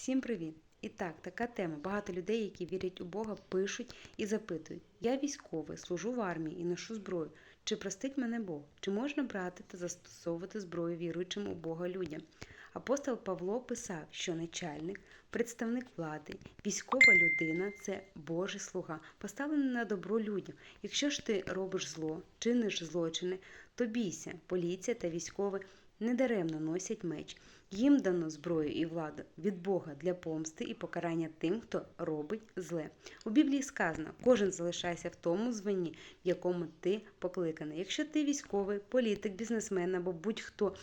Всім привіт! І так, така тема. Багато людей, які вірять у Бога, пишуть і запитують: Я військовий, служу в армії і ношу зброю. Чи простить мене Бог? Чи можна брати та застосовувати зброю віруючим у Бога людям? Апостол Павло писав, що начальник, представник влади, військова людина це Божий слуга, поставлений на добро людям. Якщо ж ти робиш зло, чиниш злочини, то бійся, поліція та військові недаремно носять меч. Їм дано зброю і владу від Бога для помсти і покарання тим, хто робить зле. У Біблії сказано: кожен залишайся в тому званні, в якому ти покликаний. Якщо ти військовий, політик, бізнесмен або будь-хто,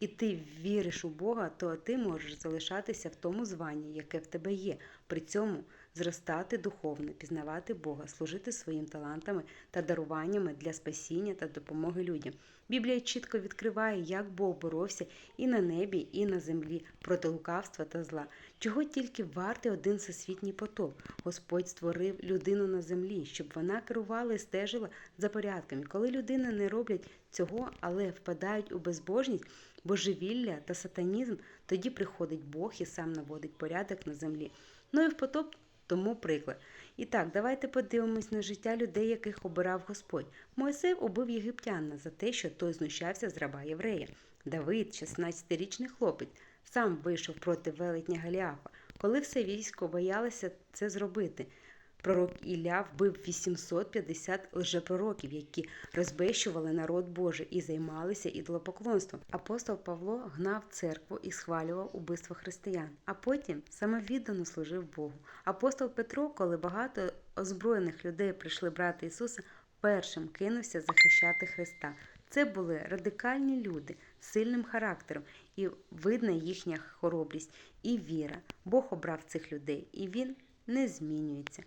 і ти віриш у Бога, то ти можеш залишатися в тому званні, яке в тебе є. При цьому зростати духовно, пізнавати Бога, служити своїм талантами та даруваннями для спасіння та допомоги людям. Біблія чітко відкриває, як Бог боровся і на небі, і на землі проти лукавства та зла. Чого тільки вартий один всесвітній потоп. Господь створив людину на землі, щоб вона керувала і стежила за порядками. Коли людина не роблять цього, але впадають у безбожність, божевілля та сатанізм, тоді приходить Бог і сам наводить порядок на землі. Ну і в потоп тому приклад. І так, давайте подивимось на життя людей, яких обирав Господь. Мойсей убив єгиптянина за те, що той знущався з раба єврея. Давид, 16-річний хлопець, сам вийшов проти велетня Галіафа, коли все військо боялося це зробити. Пророк Ілля вбив 850 лжепророків, які розбещували народ Божий і займалися ідолопоклонством. Апостол Павло гнав церкву і схвалював убивство християн, а потім самовіддано служив Богу. Апостол Петро, коли багато озброєних людей прийшли брати Ісуса, першим кинувся захищати Христа. Це були радикальні люди з сильним характером, і видна їхня хоробрість і віра. Бог обрав цих людей, і він не змінюється.